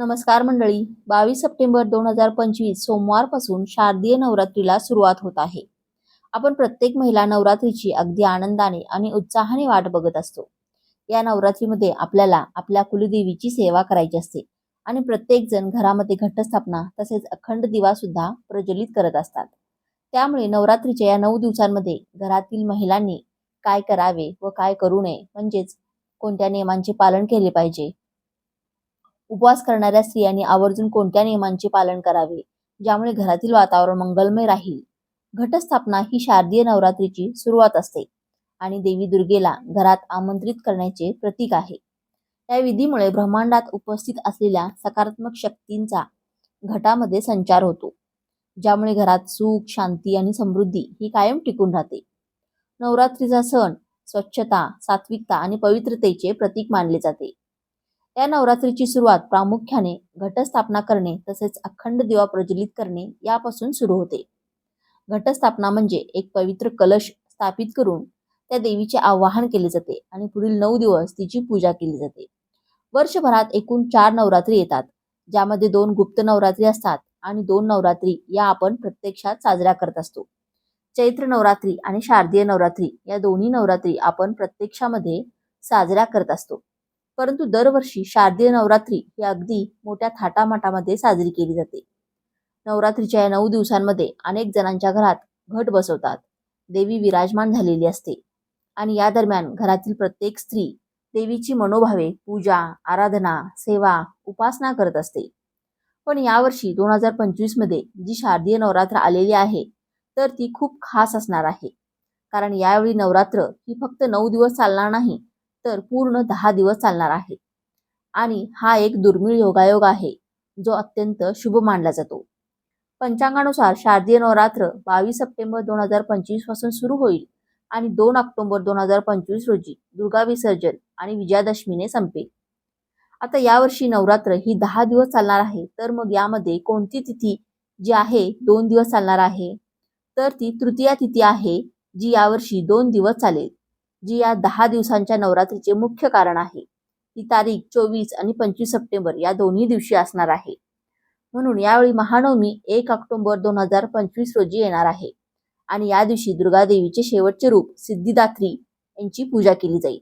नमस्कार मंडळी. बावीस सप्टेंबर दोन हजार पंचवीस सोमवारपासून शारदीय नवरात्रीला सुरुवात होत आहे. आपण प्रत्येक महिला नवरात्रीची अगदी आनंदाने आणि उत्साहाने वाट बघत असतो. या नवरात्रीमध्ये आपल्याला आपल्या कुलदेवीची सेवा करायची असते आणि प्रत्येक जण घरामध्ये घटस्थापना तसेच अखंड दिवा सुद्धा प्रज्वलित करत असतात. त्यामुळे नवरात्रीच्या या नऊ दिवसांमध्ये घरातील महिलांनी काय करावे व काय करू नये म्हणजेच कोणत्या नियमांचे पालन केले पाहिजे उपवास करणाऱ्या स्त्रियांनी आवर्जून कोणत्या नियमांचे पालन करावे? ज्यामुळे घरातील वातावरण मंगलमय राहील. घटस्थापना ही शारदीय नवरात्रीची सुरुवात असते आणि देवी दुर्गेला घरात आमंत्रित करण्याचे प्रतीक आहे. या विधीमुळे ब्रह्मांडात उपस्थित असलेल्या सकारात्मक शक्तींचा घटामध्ये संचार होतो ज्यामुळे घरात सुख शांती आणि समृद्धी ही कायम टिकून राहते. नवरात्रीचा सण स्वच्छता सात्विकता आणि पवित्रतेचे प्रतीक मानले जाते. या नवरात्रीची सुरुवात प्रामुख्याने घटस्थापना करणे तसेच अखंड दिवा प्रज्वलित करणे यापासून सुरू होते. घटस्थापना म्हणजे एक पवित्र कलश स्थापित करून त्या देवीचे आवाहन केले जाते आणि पुढील नऊ दिवस तिची पूजा केली जाते. वर्षभरात एकूण चार नवरात्री येतात ज्यामध्ये दोन गुप्त नवरात्री असतात आणि दोन नवरात्री या आपण प्रत्यक्षात साजऱ्या करत असतो. चैत्र नवरात्री आणि शारदीय नवरात्री या दोन्ही नवरात्री आपण प्रत्यक्षामध्ये साजऱ्या करत असतो. परंतु दरवर्षी शारदीय नवरात्री ही अगदी मोठ्या थाटामाटामध्ये साजरी केली जाते. नवरात्रीच्या या नऊ दिवसांमध्ये अनेक जणांच्या घरात घट बसवतात. देवी विराजमान झालेली असते. आणि या दरम्यान घरातील प्रत्येक स्त्री देवीची मनोभावे पूजा आराधना सेवा उपासना करत असते. पण यावर्षी दोन हजार पंचवीसमध्ये जी शारदीय नवरात्र आलेली आहे तर ती खूप खास असणार आहे. कारण यावेळी नवरात्र ही फक्त नऊ दिवस चालणार नाही तर पूर्ण दहा दिवस चालणार आहे. आणि हा एक दुर्मिळ योगायोग आहे जो अत्यंत शुभ मानला जातो. पंचांगानुसार शारदीय नवरात्र बावीस सप्टेंबर दोन हजार पंचवीसपासून सुरू होईल आणि दोन ऑक्टोबर दोन हजार पंचवीस रोजी दुर्गा विसर्जन आणि विजयादशमीने संपेल. आता यावर्षी नवरात्र ही दहा दिवस चालणार आहे तर मग यामध्ये कोणती तिथी जी आहे दोन दिवस चालणार आहे? तर ती तृतीया तिथी आहे जी यावर्षी दोन दिवस चालेल. जी या दहा दिवसांच्या नवरात्रीचे मुख्य कारण आहे. ही तारीख चोवीस आणि पंचवीस सप्टेंबर या दोन्ही दिवशी असणार आहे. म्हणून यावेळी महानवमी एक ऑक्टोबर दोन हजार पंचवीस रोजी येणार आहे. आणि या दिवशी दुर्गादेवीचे शेवटचे रूप सिद्धिदात्री यांची पूजा केली जाईल.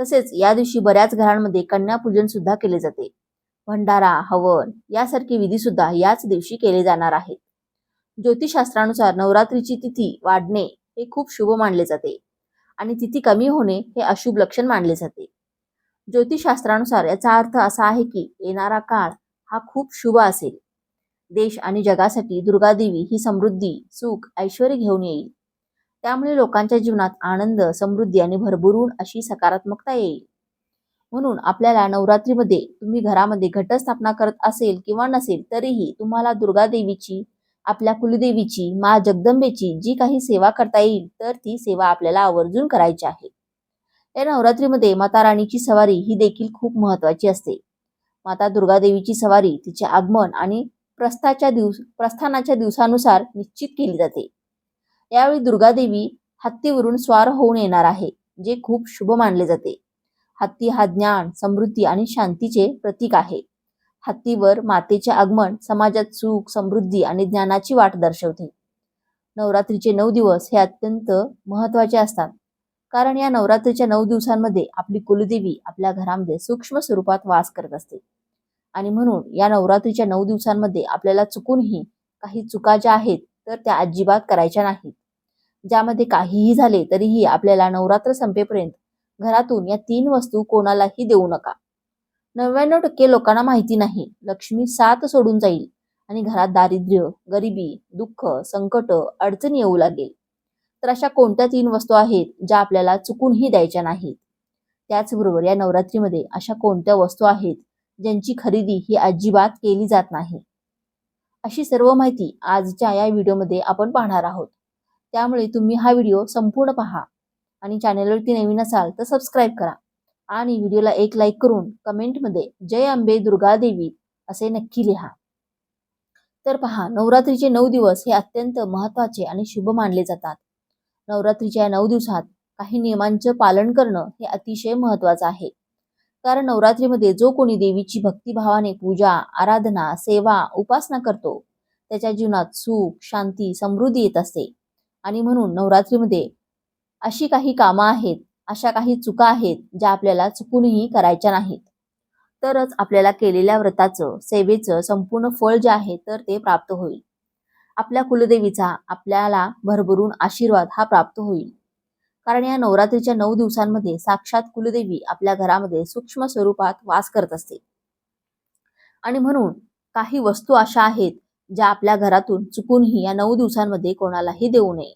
तसेच या दिवशी बऱ्याच घरांमध्ये कन्यापूजन सुद्धा केले जाते. भंडारा हवन यासारखे विधी सुद्धा याच दिवशी केले जाणार आहेत. ज्योतिषशास्त्रानुसार नवरात्रीची तिथी वाढणे हे खूप शुभ मानले जाते. आणि तिथी कमी होणे हे अशुभ लक्षण मानले जाते. ज्योतिषशास्त्रानुसार याचा अर्थ असा आहे की येणारा काळ हा खूप शुभ असेल. देश आणि जगासाठी दुर्गादेवी ही समृद्धी सुख ऐश्वर घेऊन येईल. त्यामुळे लोकांच्या जीवनात आनंद समृद्धी आणि भरभरून अशी सकारात्मकता येईल. म्हणून आपल्याला नवरात्रीमध्ये तुम्ही घरामध्ये घटस्थापना करत असेल किंवा नसेल तरीही तुम्हाला दुर्गादेवीची आपल्या कुलदेवीची मा जगदंबेची जी काही सेवा करता येईल तर ती सेवा आपल्याला आवर्जून करायची आहे. या नवरात्रीमध्ये माता राणीची सवारी ही देखील खूप महत्वाची असते. माता दुर्गादेवीची सवारी तिचे आगमन आणि प्रस्थाच्या दिवस प्रस्थानाच्या दिवसानुसार निश्चित केली जाते. यावेळी दुर्गादेवी हत्तीवरून स्वार होऊन येणार आहे जे खूप शुभ मानले जाते. हत्ती हा ज्ञान समृद्धी आणि शांतीचे प्रतीक आहे. हत्तीवर मातेचे आगमन समाजात सुख समृद्धी आणि ज्ञानाची वाट दर्शवते. नवरात्रीचे नऊ दिवस हे अत्यंत महत्त्वाचे असतात. कारण या नवरात्रीच्या नऊ दिवसांमध्ये आपली कुलदेवी आपल्या घरामध्ये सूक्ष्म स्वरूपात वास करत असते. आणि म्हणून या नवरात्रीच्या नऊ दिवसांमध्ये आपल्याला चुकूनही काही चुका ज्या आहेत तर त्या अजिबात करायच्या नाहीत. ज्यामध्ये काहीही झाले तरीही आपल्याला नवरात्र संपेपर्यंत घरातून या तीन वस्तू कोणालाही देऊ नका. नव्याण्णव टक्के लोकांना माहिती नाही. लक्ष्मी साथ सोडून जाईल आणि घरात दारिद्र्य गरिबी दुःख संकट अडचणी येऊ लागेल. तर अशा कोणत्या तीन वस्तू आहेत ज्या आपल्याला चुकूनही द्यायच्या नाहीत? त्याचबरोबर या नवरात्रीमध्ये अशा कोणत्या वस्तू आहेत ज्यांची खरेदी ही अजिबात केली जात नाही? अशी सर्व माहिती आजच्या या व्हिडिओमध्ये आपण पाहणार आहोत. त्यामुळे तुम्ही हा व्हिडिओ संपूर्ण पहा आणि चॅनेलवरती नवीन असाल तर सबस्क्राईब करा. आणि व्हिडिओला एक लाईक करून कमेंटमध्ये जय अंबे दुर्गा देवी असे नक्की लिहा. तर पहा नवरात्रीचे नऊ दिवस हे अत्यंत महत्त्वाचे आणि शुभ मानले जातात. नवरात्रीच्या नऊ दिवसात काही नियमांचं पालन करणं हे अतिशय महत्वाचं आहे. कारण नवरात्रीमध्ये जो कोणी देवीची भक्तिभावाने पूजा आराधना सेवा उपासना करतो त्याच्या जीवनात सुख शांती समृद्धी येत असते. आणि म्हणून नवरात्रीमध्ये अशी काही कामं आहेत अशा काही चुका आहेत ज्या आपल्याला चुकूनही करायच्या नाहीत. तरच आपल्याला केलेल्या व्रताचं सेवेचं संपूर्ण फळ जे आहे तर ते प्राप्त होईल. आपल्या कुलदेवीचा आपल्याला भरभरून आशीर्वाद हा प्राप्त होईल. कारण या नवरात्रीच्या नऊ दिवसांमध्ये साक्षात कुलदेवी आपल्या घरामध्ये सूक्ष्म स्वरूपात वास करत असते. आणि म्हणून काही वस्तू अशा आहेत ज्या आपल्या घरातून चुकूनही या नऊ दिवसांमध्ये कोणालाही देऊ नये.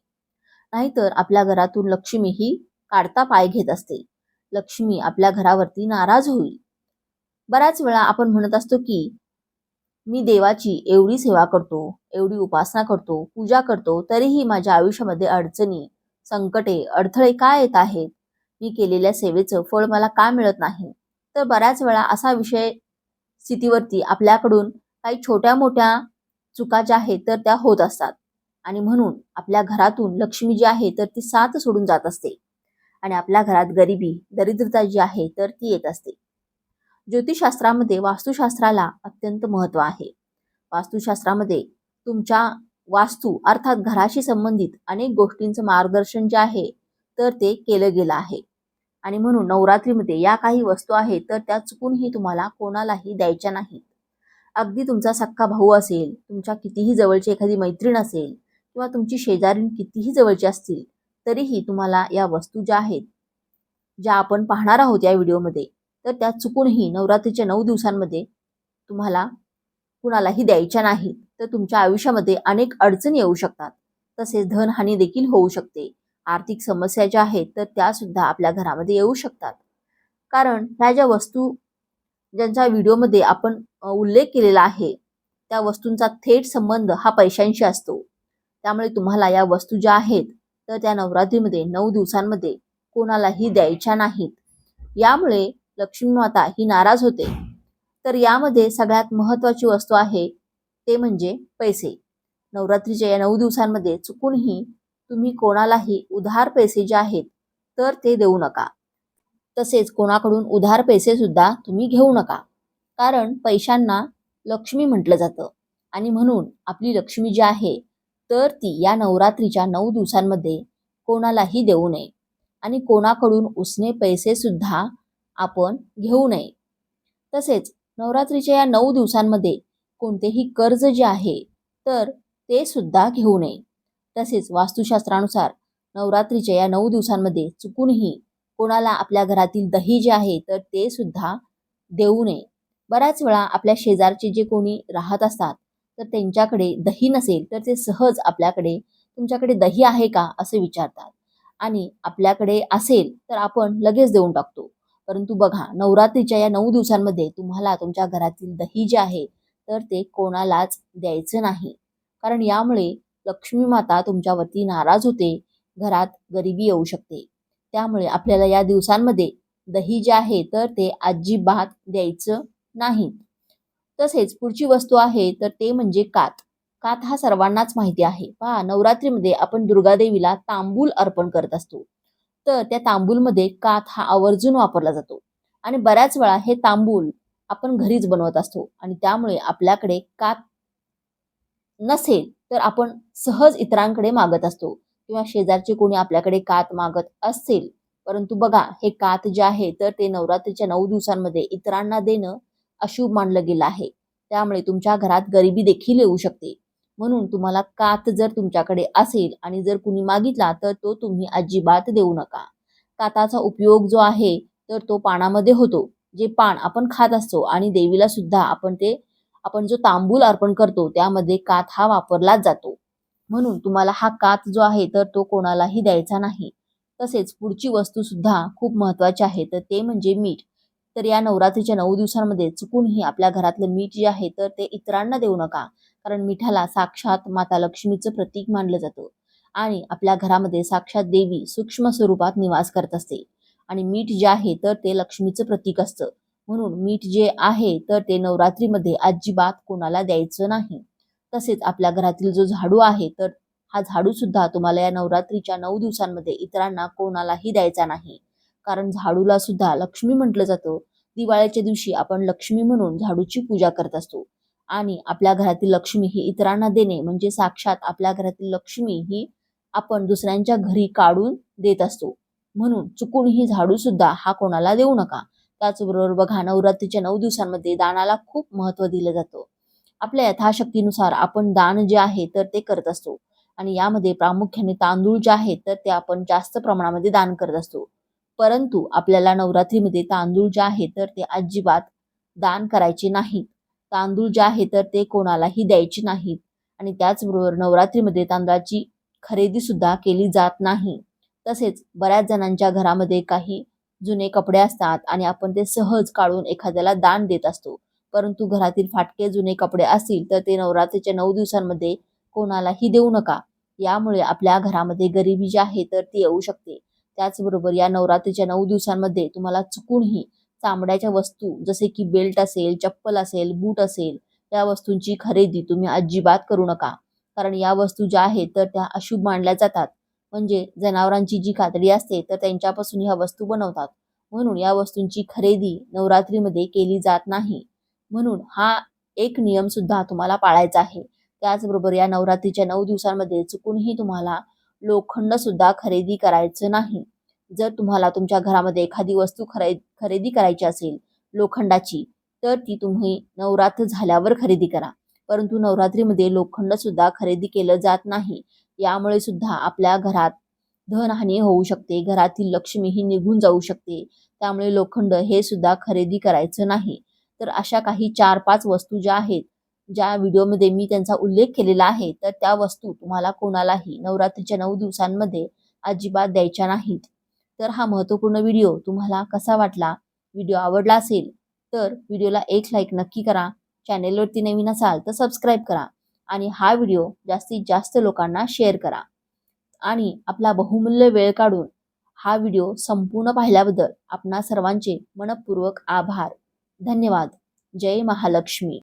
नाहीतर आपल्या घरातून लक्ष्मी ही काढता पाय घेत असते. लक्ष्मी आपल्या घरावरती नाराज होईल. बऱ्याच वेळा आपण म्हणत असतो की मी देवाची एवढी सेवा करतो एवढी उपासना करतो पूजा करतो तरीही माझ्या आयुष्यामध्ये अडचणी संकटे अडथळे काय येत आहेत? मी केलेल्या सेवेचं फळ मला का मिळत नाही? तर बऱ्याच वेळा असा विषय स्थितीवरती आपल्याकडून काही छोट्या मोठ्या चुका ज्या आहेत तर त्या होत असतात. आणि म्हणून आपल्या घरातून लक्ष्मी जी आहे तर ती साथ सोडून जात असते. आणि आपल्या घरात गरिबी दरिद्रता जी आहे तर ती येत असते. ज्योतिषशास्त्रामध्ये वास्तुशास्त्राला अत्यंत महत्त्व आहे. वास्तुशास्त्रामध्ये तुमच्या वास्तू अर्थात घराशी संबंधित अनेक गोष्टींचं मार्गदर्शन जे आहे तर ते केलं गेलं आहे. आणि म्हणून नवरात्रीमध्ये या काही वस्तू आहेत तर त्या चुकूनही तुम्हाला कोणालाही द्यायच्या नाहीत. अगदी तुमचा सक्का भाऊ असेल तुमच्या कितीही जवळची एखादी मैत्रीण असेल किंवा तुमची शेजारीण कितीही जवळची असतील तरीही तुम्हाला या वस्तू ज्या आहेत ज्या आपण पाहणार आहोत या व्हिडिओमध्ये तर त्या चुकूनही नवरात्रीच्या नऊ दिवसांमध्ये तुम्हाला कुणालाही द्यायच्या नाहीत तर तुमच्या आयुष्यामध्ये अनेक अडचणी येऊ शकतात. तसेच धनहानी देखील होऊ शकते. आर्थिक समस्या ज्या आहेत तर त्या सुद्धा आपल्या घरामध्ये येऊ शकतात. कारण ह्या ज्या वस्तू ज्यांच्या व्हिडिओमध्ये आपण उल्लेख केलेला आहे त्या वस्तूंचा थेट संबंध हा पैशांशी असतो. त्यामुळे तुम्हाला या वस्तू ज्या आहेत तर त्या नवरात्रीमध्ये नऊ दिवसांमध्ये कोणालाही द्यायच्या नाहीत. यामुळे लक्ष्मी माता ही नाराज होते. तर यामध्ये सगळ्यात महत्वाची वस्तू आहे ते म्हणजे पैसे. नवरात्रीच्या या नऊ दिवसांमध्ये चुकूनही तुम्ही कोणालाही उधार पैसे जे आहेत तर ते देऊ नका. तसेच कोणाकडून उधार पैसे सुद्धा तुम्ही घेऊ नका. कारण पैशांना लक्ष्मी म्हटलं जातं. आणि म्हणून आपली लक्ष्मी जी आहे तर ती या नवरात्रीच्या नऊ दिवसांमध्ये कोणालाही देऊ नये आणि कोणाकडून उसने पैसे सुद्धा आपण घेऊ नये. तसेच नवरात्रीच्या या नऊ दिवसांमध्ये कोणतेही कर्ज जे आहे तर ते सुद्धा घेऊ नये. तसेच वास्तुशास्त्रानुसार नवरात्रीच्या या नऊ दिवसांमध्ये चुकूनही कोणाला आपल्या घरातील दही जे आहे तर ते सुद्धा देऊ नये. बऱ्याच वेळा आपल्या शेजारचे जे कोणी राहत असतात तर त्यांच्याकडे दही नसेल तर ते सहज आपल्याकडे तुमच्याकडे दही आहे का? असे विचारतात. आणि आपल्याकडे असेल तर आपण लगेच देऊन टाकतो. परंतु बघा नवरात्रीच्या या नऊ दिवसांमध्ये तुम्हाला तुमच्या घरातील दही जे आहे तर ते कोणालाच द्यायचं नाही. कारण यामुळे लक्ष्मी माता तुमच्यावरती नाराज होते घरात गरिबी येऊ शकते. त्यामुळे आपल्याला या दिवसांमध्ये दही जे आहे तर ते अजिबात द्यायचं नाही. तसेच पुढची वस्तू आहे तर ते म्हणजे कात. कात हा सर्वांनाच माहिती आहे. पहा नवरात्रीमध्ये आपण दुर्गादेवीला तांबूल अर्पण करत असतो. तर त्या तांबूलमध्ये कात हा आवर्जून वापरला जातो. आणि बऱ्याच वेळा हे तांबूल आपण घरीच बनवत असतो. आणि त्यामुळे आपल्याकडे कात नसेल तर आपण सहज इतरांकडे मागत असतो. किंवा शेजारचे कोणी आपल्याकडे कात मागत असेल परंतु बघा हे कात जे आहे तर ते नवरात्रीच्या नऊ दिवसांमध्ये इतरांना देणं अशुभ मानलं गेलं आहे. त्यामुळे तुमच्या घरात गरिबी देखील येऊ शकते. म्हणून तुम्हाला कात जर तुमच्याकडे असेल आणि जर कुणी मागितला तर तो तुम्ही अजिबात देऊ नका. काताचा उपयोग जो आहे तर तो पानामध्ये होतो. जे पान आपण खात असतो आणि देवीला सुद्धा आपण ते आपण जो तांबूल अर्पण करतो त्यामध्ये कात हा वापरलाच जातो. म्हणून तुम्हाला हा कात जो आहे तर तो कोणालाही द्यायचा नाही. तसेच पुढची वस्तू सुद्धा खूप महत्वाची आहे तर ते म्हणजे मीठ. तर या नवरात्रीच्या नऊ दिवसांमध्ये चुकूनही आपल्या घरातलं मीठ जे आहे तर ते इतरांना देऊ नका. कारण मिठाला साक्षात माता लक्ष्मीचं प्रतीक मानलं जातं. आणि आपल्या घरामध्ये साक्षात देवी सूक्ष्म स्वरूपात निवास करत असते. आणि मीठ जे आहे तर ते लक्ष्मीचं प्रतीक असतं. म्हणून मीठ जे आहे तर ते नवरात्रीमध्ये अजिबात कोणाला द्यायचं नाही. तसेच आपल्या घरातील जो झाडू आहे तर हा झाडू सुद्धा तुम्हाला या नवरात्रीच्या नऊ दिवसांमध्ये इतरांना कोणालाही द्यायचा नाही. कारण झाडूला सुद्धा लक्ष्मी म्हटलं जातं. दिवाळीच्या दिवशी आपण लक्ष्मी म्हणून झाडूची पूजा करत असतो. आणि आपल्या घरातील लक्ष्मी ही इतरांना देणे म्हणजे साक्षात आपल्या घरातील लक्ष्मी ही आपण दुसऱ्यांच्या घरी काढून देत असतो. म्हणून चुकूनही झाडू सुद्धा हा कोणाला देऊ नका. त्याचबरोबर बघा नवरात्रीच्या नऊ दिवसांमध्ये दानाला खूप महत्त्व दिलं जातं. आपल्या यथाशक्तीनुसार आपण दान जे आहे तर ते करत असतो. आणि यामध्ये प्रामुख्याने तांदूळ जे आहेत तर ते आपण जास्त प्रमाणामध्ये दान करत असतो. परंतु आपल्याला नवरात्रीमध्ये तांदूळ जे आहे तर ते अजिबात दान करायचे नाहीत. तांदूळ जे आहे तर ते कोणालाही द्यायचे नाहीत. आणि त्याचबरोबर नवरात्रीमध्ये तांदळाची खरेदी सुद्धा केली जात नाही. तसेच बऱ्याच जणांच्या घरामध्ये काही जुने कपडे असतात आणि आपण ते सहज काढून एखाद्याला दान देत असतो. परंतु घरातील फाटके जुने कपडे असतील तर ते नवरात्रीच्या नऊ दिवसांमध्ये कोणालाही देऊ नका. यामुळे आपल्या घरामध्ये गरिबी जी आहे तर ती येऊ शकते. त्याचबरोबर या नवरात्रीच्या नऊ दिवसांमध्ये तुम्हाला चुकूनही चामड्याच्या वस्तू जसे की बेल्ट असेल चप्पल असेल बूट असेल या वस्तूंची खरेदी तुम्ही अजिबात करू नका. कारण या वस्तू ज्या आहेत तर त्या अशुभ मानल्या जातात. म्हणजे जनावरांची जी कातडी असते तर त्यांच्यापासून ह्या वस्तू बनवतात. म्हणून या वस्तूंची खरेदी नवरात्रीमध्ये केली जात नाही. म्हणून हा एक नियम सुद्धा तुम्हाला पाळायचा आहे. त्याचबरोबर या नवरात्रीच्या नऊ दिवसांमध्ये चुकूनही तुम्हाला लोखंड सुद्धा खरेदी करायचं नाही. जर तुम्हाला तुमच्या घरामध्ये एखादी वस्तू खरे खरेदी करायची असेल लोखंडाची तर ती तुम्ही नवरात्र झाल्यावर खरेदी करा. परंतु नवरात्रीमध्ये लोखंड सुद्धा खरेदी केलं जात नाही. यामुळे सुद्धा आपल्या घरात धनहानी होऊ शकते. घरातील लक्ष्मी ही निघून जाऊ शकते. त्यामुळे लोखंड हे सुद्धा खरेदी करायचं नाही. तर अशा काही चार पाच वस्तू ज्या आहेत ज्या व्हिडिओमध्ये मी त्यांचा उल्लेख केलेला आहे तर त्या वस्तू तुम्हाला कोणालाही नवरात्रीच्या नऊ दिवसांमध्ये अजिबात द्यायच्या नाहीत. तर हा महत्त्वपूर्ण व्हिडिओ तुम्हाला कसा वाटला व्हिडिओ आवडला असेल तर व्हिडिओला एक लाईक नक्की करा चॅनेलवरती नवीन असाल तर सबस्क्राईब करा आणि हा व्हिडिओ जास्तीत जास्त लोकांना शेअर करा. आणि आपला बहुमूल्य वेळ काढून हा व्हिडिओ संपूर्ण पाहिल्याबद्दल आपणा सर्वांचे मनपूर्वक आभार. धन्यवाद. जय महालक्ष्मी.